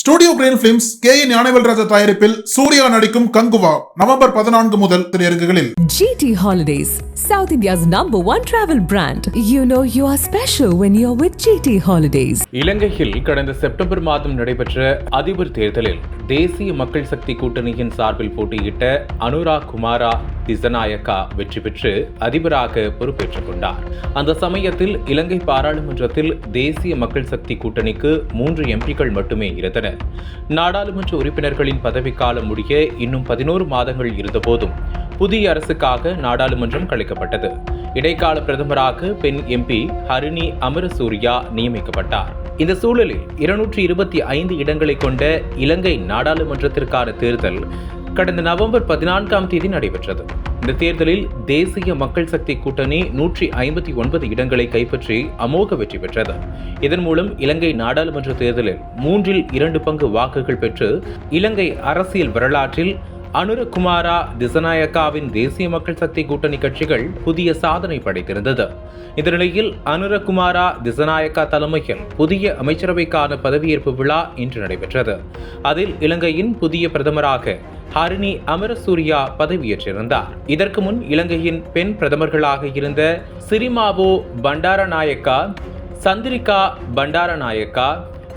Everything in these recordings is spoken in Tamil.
Studio green films K N Gnanavelraja தயாரிப்பில் சூர்யா நடிக்கும் கங்குவா நவம்பர் பதினான்கு முதல் திரையரங்குகளில் GT Holidays, South India's number one travel brand. You know you are special when you're with GT Holidays. இலங்கையில் கடந்த செப்டம்பர் மாதம் நடைபெற்ற அதிபர் தேர்தலில் தேசிய மக்கள் சக்தி கூட்டணியின் சார்பில் போட்டியிட்ட அனுரா குமாரா திசநாயக்கா வெற்றி பெற்று அதிபராக பொறுப்பேற்றுக் கொண்டார் அந்த சமயத்தில் இலங்கை பாராளுமன்றத்தில் தேசிய மக்கள் சக்தி கூட்டணிக்கு மூன்று எம்பிக்கள் மட்டுமே இருந்தனர் நாடாளுமன்ற உறுப்பினர்களின் பதவிக்காலம் முடிய இன்னும் பதினோரு மாதங்கள் இருந்தபோதும் புதிய அரசுக்காக நாடாளுமன்றம் கலைக்கப்பட்டது. இடைக்கால பிரதமராக பெண் எம்பி ஹரிணி அமரசூரியா நியமிக்கப்பட்டார். இந்த சூழலில் இருநூற்றி இருபத்தி ஐந்து இடங்களை கொண்ட இலங்கை நாடாளுமன்றத்திற்கான தேர்தல் கடந்த நவம்பர் பதினான்காம் தேதி நடைபெற்றது. இந்த தேர்தலில் தேசிய மக்கள் சக்தி கூட்டணி நூற்றி ஐம்பத்தி ஒன்பது இடங்களை கைப்பற்றி அமோக வெற்றி பெற்றது. இதன் மூலம் இலங்கை நாடாளுமன்ற தேர்தலில் மூன்றில் இரண்டு பங்கு வாக்குகள் பெற்று இலங்கை அரசியல் வரலாற்றில் அனுரகுமாரா திசநாயக்காவின் தேசிய மக்கள் சக்தி கூட்டணி கட்சிகள் புதிய சாதனை படைத்திருந்தது. இந்த நிலையில் அனுரகுமாரா திசநாயக்கா தலைமையில் புதிய அமைச்சரவைக்கான பதவியேற்பு விழா இன்று நடைபெற்றது. அதில் இலங்கையின் புதிய பிரதமராக ஹரிணி அமரசூரியா பதவியேற்றிருந்தார். இதற்கு முன் இலங்கையின் பெண் பிரதமர்களாக இருந்த சிரிமாவோ பண்டாரநாயக்கா சந்திரிகா பண்டாரநாயக்கா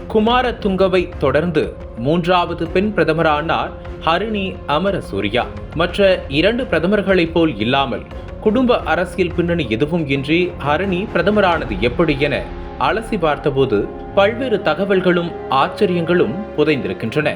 குமார துங்கவை தொடர்ந்து மூன்றாவது பெண் பிரதமரானார் ஹரிணி அமரசூரியா. மற்ற இரண்டு பிரதமர்களைப் போல் இல்லாமல் குடும்ப அரசியல் பின்னணி எதுவும் இன்றி ஹரிணி பிரதமரானது எப்படி என அலசி பார்த்தபோது பல்வேறு தகவல்களும் ஆச்சரியங்களும் புதைந்திருக்கின்றன.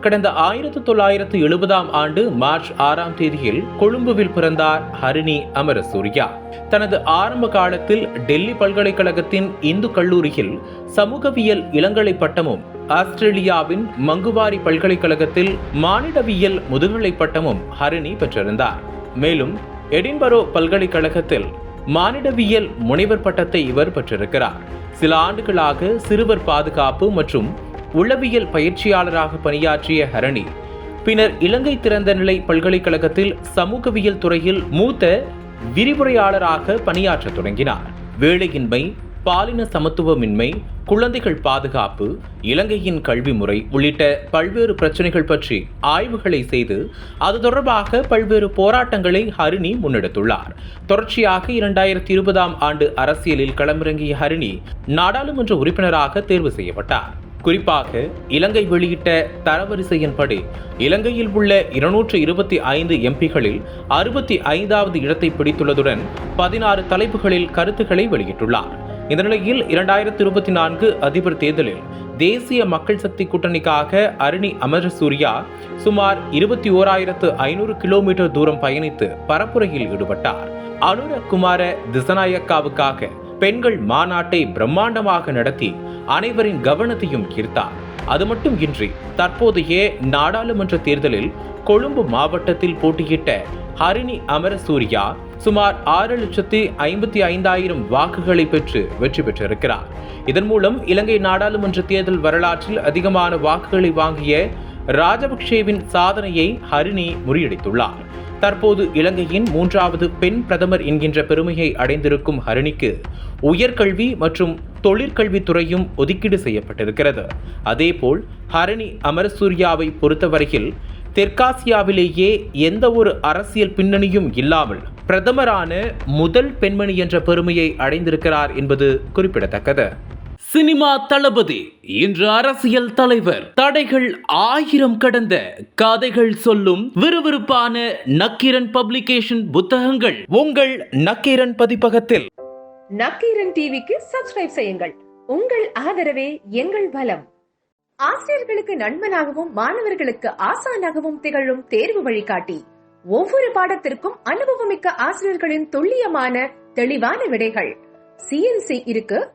கடந்த ஆயிரத்து தொள்ளாயிரத்து எழுபதாம் ஆண்டு மார்ச் ஆறாம் தேதியில் கொழும்புவில் பிறந்தார் ஹரிணி அமரசூரியா. தனது ஆரம்ப காலத்தில் டெல்லி பல்கலைக்கழகத்தின் இந்து கல்லூரியில் சமூகவியல் இளங்கலை பட்டமும் ஆஸ்திரேலியாவின் மங்குவாரி பல்கலைக்கழகத்தில் மானிடவியல் முதுகலை பட்டமும் ஹரிணி பெற்றிருந்தார். மேலும் எடின்பரோ பல்கலைக்கழகத்தில் மானிடவியல் முனைவர் பட்டத்தை இவர் பெற்றிருக்கிறார். சில ஆண்டுகளாக சிறுவர் பாதுகாப்பு மற்றும் உளவியல் பயிற்சியாளராக பணியாற்றிய ஹரணி பின்னர் இலங்கை திறந்த நிலை பல்கலைக்கழகத்தில் சமூகவியல் துறையில் மூத்த விரிவுரையாளராக பணியாற்றத் தொடங்கினார். வேலையின்மை பாலின சமத்துவமின்மை குழந்தைகள் பாதுகாப்பு இலங்கையின் கல்வி முறை உள்ளிட்ட பல்வேறு பிரச்சனைகள் பற்றி ஆய்வுகளை செய்து அது தொடர்பாக பல்வேறு போராட்டங்களை ஹரிணி முன்னெடுத்துள்ளார். தொடர்ச்சியாக இரண்டாயிரத்தி இருபதாம் ஆண்டு அரசியலில் களமிறங்கிய ஹரிணி நாடாளுமன்ற உறுப்பினராக தேர்வு செய்யப்பட்டார். குறிப்பாக இலங்கை வெளியிட்ட தரவரிசையின்படி இலங்கையில் உள்ள இருநூற்று இருபத்தி ஐந்து எம்பிகளில் அறுபத்தி ஐந்தாவது இடத்தை பிடித்துள்ளதுடன் பதினாறு தலைப்புகளில் கருத்துக்களை வெளியிட்டுள்ளார். இந்த நிலையில் இரண்டாயிரத்தி இருபத்தி நான்கு அதிபர் தேர்தலில் தேசிய மக்கள் சக்தி கூட்டணிக்காக அருணி அமரசூர்யா சுமார் இருபத்தி ஓராயிரத்து ஐநூறு கிலோமீட்டர் தூரம் பயணித்து பரப்புரையில் ஈடுபட்டார். அனுரகுமார திசநாயக்காவுக்காக பெண்கள் மாநாட்டை பிரம்மாண்டமாக நடத்தி அனைவரின் கவனத்தையும் ஈர்த்தார். அது மட்டும் இன்றி தற்போதைய நாடாளுமன்ற தேர்தலில் கொழும்பு மாவட்டத்தில் போட்டியிட்ட ஹரிணி அமரசூரியா சுமார் ஆறு லட்சத்தி ஐம்பத்தி ஐந்தாயிரம் வாக்குகளை பெற்று வெற்றி பெற்றிருக்கிறார். இதன் மூலம் இலங்கை நாடாளுமன்ற தேர்தல் வரலாற்றில் அதிகமான வாக்குகளை வாங்கிய ராஜபக்சேவின் சாதனையை ஹரிணி முறியடித்துள்ளார். தற்போது இலங்கையின் மூன்றாவது பெண் பிரதமர் என்கின்ற பெருமையை அடைந்திருக்கும் ஹரிணிக்கு உயர்கல்வி மற்றும் தொழிற்கல்வித்துறையும் ஒதுக்கீடு செய்யப்பட்டிருக்கிறது. அதேபோல் ஹரணி அமரசூர்யாவை பொறுத்தவரையில் தெற்காசியாவிலேயே எந்த ஒரு அரசியல் பின்னணியும் இல்லாமல் பிரதமரான முதல் பெண்மணி என்ற பெருமையை அடைந்திருக்கிறார் என்பது குறிப்பிடத்தக்கது. சினிமா தளபதி இன்று அரசியல் தலைவர். தடைகள் ஆயிரம் கடந்த கதைகள் சொல்லும் விறுவிறுப்பான நக்கீரன் பப்ளிகேஷன் புத்தகங்கள் உங்கள் நக்கீரன் பதிப்பகத்தில். நக்கீரன் டிவிக்கு சப்ஸ்கிரைப் செய்யுங்கள். உங்கள் ஆதரவே எங்கள் பலம். ஆசிரியர்களுக்கு நண்பனாகவும் மாணவர்களுக்கு ஆசானாகவும் திகழும் தேர்வு வழிகாட்டி. ஒவ்வொரு பாடத்திற்கும் அனுபவமிக்க ஆசிரியர்களின் துல்லியமான தெளிவான விடைகள். சிஎன்சி இருக்கு